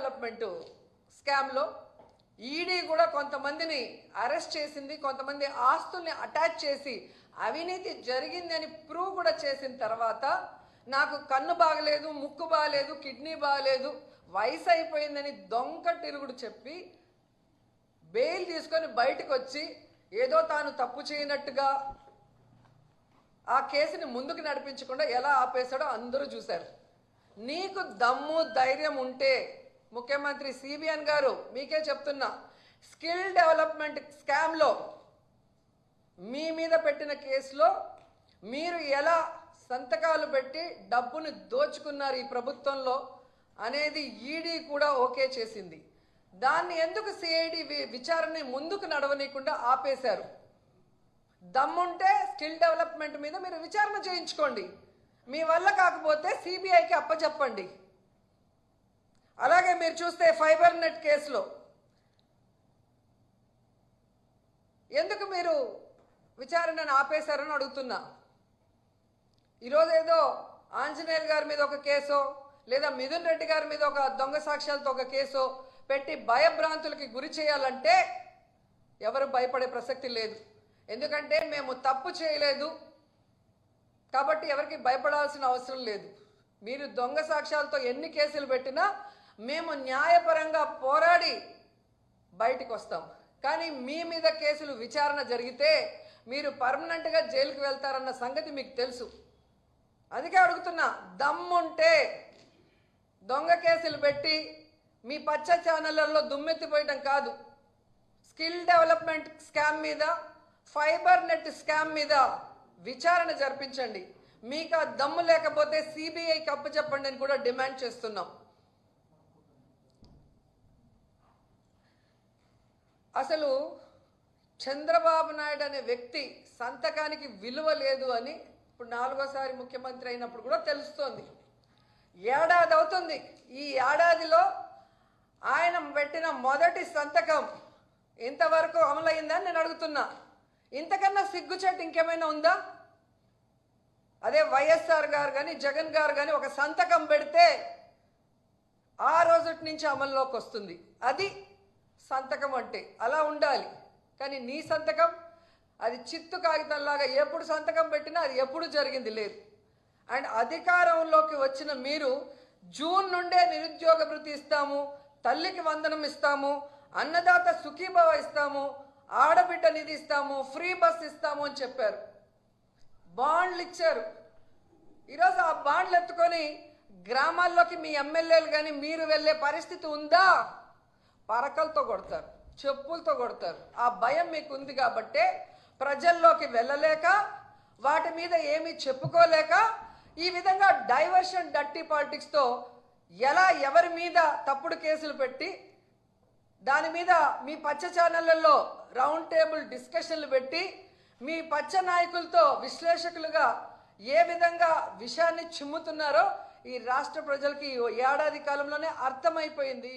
Development స్కామ్లో ED కూడా కొంతమందిని అరెస్ట్ చేసింది కొంతమంది ఆస్తుల్ని అటాచ్ చేసి అవినీతి జరిగింది అని ప్రూవ్ కూడా చేసిన తర్వాత నాకు కన్ను బాగలేదు ముక్కు బాగలేదు కిడ్నీ బాగలేదు వయసు అయిపోయిందని దొంగ తిరుగుడు చెప్పి బెయిల్ తీసుకొని బయటకు వచ్చి ఏదో తాను తప్పు చేయనట్టుగా ఆ కేసుని ముందుకు నడిపించకుండా ఎలా ఆపేశాడో అందరూ చూశారు. నీకు దమ్ము ధైర్యం ఉంటే ముఖ్యమంత్రి సిబిఎన్ గారు మీకే చెప్తున్నా స్కిల్ డెవలప్మెంట్ స్కామ్లో మీ మీద పెట్టిన కేసులో మీరు ఎలా సంతకాలు పెట్టి డబ్బును దోచుకున్నారు ఈ ప్రభుత్వంలో అనేది ఈడీ కూడా ఓకే చేసింది. దాన్ని ఎందుకు సిఐడి విచారణ ముందుకు నడవనీయకుండా ఆపేశారు? దమ్ముంటే స్కిల్ డెవలప్మెంట్ మీద మీరు విచారణ చేయించుకోండి. మీ వల్ల కాకపోతే సిబిఐకి అప్పచెప్పండి. అలాగే మీరు చూస్తే ఫైబర్ నెట్ కేసులో. ఎందుకు మీరు విచారణను ఆపేశారని అడుగుతున్నా. ఈరోజు ఏదో ఆంజనేయులు గారి మీద ఒక కేసో లేదా మిథున్ రెడ్డి గారి మీద ఒక దొంగ సాక్ష్యాలతో ఒక కేసో పెట్టి భయభ్రాంతులకి గురి చేయాలంటే ఎవరు భయపడే ప్రసక్తి లేదు. ఎందుకంటే మేము తప్పు చేయలేదు కాబట్టి ఎవరికి భయపడాల్సిన అవసరం లేదు. మీరు దొంగ సాక్ష్యాలతో ఎన్ని కేసులు పెట్టినా మేము న్యాయపరంగా పోరాడి బయటికి వస్తాం కానీ మీ మీద కేసులు విచారణ జరిగితే మీరు పర్మనెంట్గా జైలుకి వెళ్తారన్న సంగతి మీకు తెలుసు. అందుకే అడుగుతున్నా దమ్ముంటే దొంగ కేసులు పెట్టి మీ పచ్చ ఛానళ్ళలో దుమ్మెత్తిపోయటం కాదు. స్కిల్ డెవలప్మెంట్ స్కామ్ మీద ఫైబర్ నెట్ స్కామ్ మీద విచారణ జరిపించండి. మీకు ఆ దమ్ము లేకపోతే సిబిఐకి అప్పచెప్పండి అని కూడా డిమాండ్ చేస్తున్నాం. అసలు చంద్రబాబు నాయుడు అనే వ్యక్తి సంతకానికి విలువ లేదు అని ఇప్పుడు నాలుగోసారి ముఖ్యమంత్రి అయినప్పుడు కూడా తెలుస్తోంది. ఏడాది అవుతుంది. ఈ ఏడాదిలో ఆయన పెట్టిన మొదటి సంతకం ఇంతవరకు అమలైందని నేను అడుగుతున్నా. ఇంతకన్నా సిగ్గుచేటు ఇంకేమైనా ఉందా? అదే వైఎస్ఆర్ గారు కానీ జగన్ గారు కానీ ఒక సంతకం పెడితే ఆ రోజు నుంచి అమల్లోకి వస్తుంది. అది సంతకం అంటే అలా ఉండాలి. కానీ నీ సంతకం అది చిత్తు కాగితంలాగా ఎప్పుడు సంతకం పెట్టినా అది ఎప్పుడు జరిగింది లేదు. అండ్ అధికారంలోకి వచ్చిన మీరు జూన్ నుండే నిరుద్యోగ వృత్తి ఇస్తాము తల్లికి వందనం ఇస్తాము అన్నదాత సుఖీభవ ఇస్తాము ఆడబిడ్డ నిధి ఇస్తాము ఫ్రీ బస్ ఇస్తాము అని చెప్పారు. బాండ్లు ఇచ్చారు. ఈరోజు ఆ బాండ్లు ఎత్తుకొని గ్రామాల్లోకి మీ ఎమ్మెల్యేలు కానీ మీరు వెళ్ళే పరిస్థితి ఉందా? పరకలతో కొడతారు చెప్పులతో కొడతారు. ఆ భయం మీకు ఉంది కాబట్టే ప్రజల్లోకి వెళ్ళలేక వాటి మీద ఏమీ చెప్పుకోలేక ఈ విధంగా డైవర్షన్ డట్టి పాలిటిక్స్తో ఎలా ఎవరి మీద తప్పుడు కేసులు పెట్టి దాని మీద మీ పచ్చ ఛానళ్ళలో రౌండ్ టేబుల్ డిస్కషన్లు పెట్టి మీ పచ్చ నాయకులతో విశ్లేషకులుగా ఏ విధంగా విషయాన్ని చిమ్ముతున్నారో ఈ రాష్ట్ర ప్రజలకి ఏడాది కాలంలోనే అర్థమైపోయింది.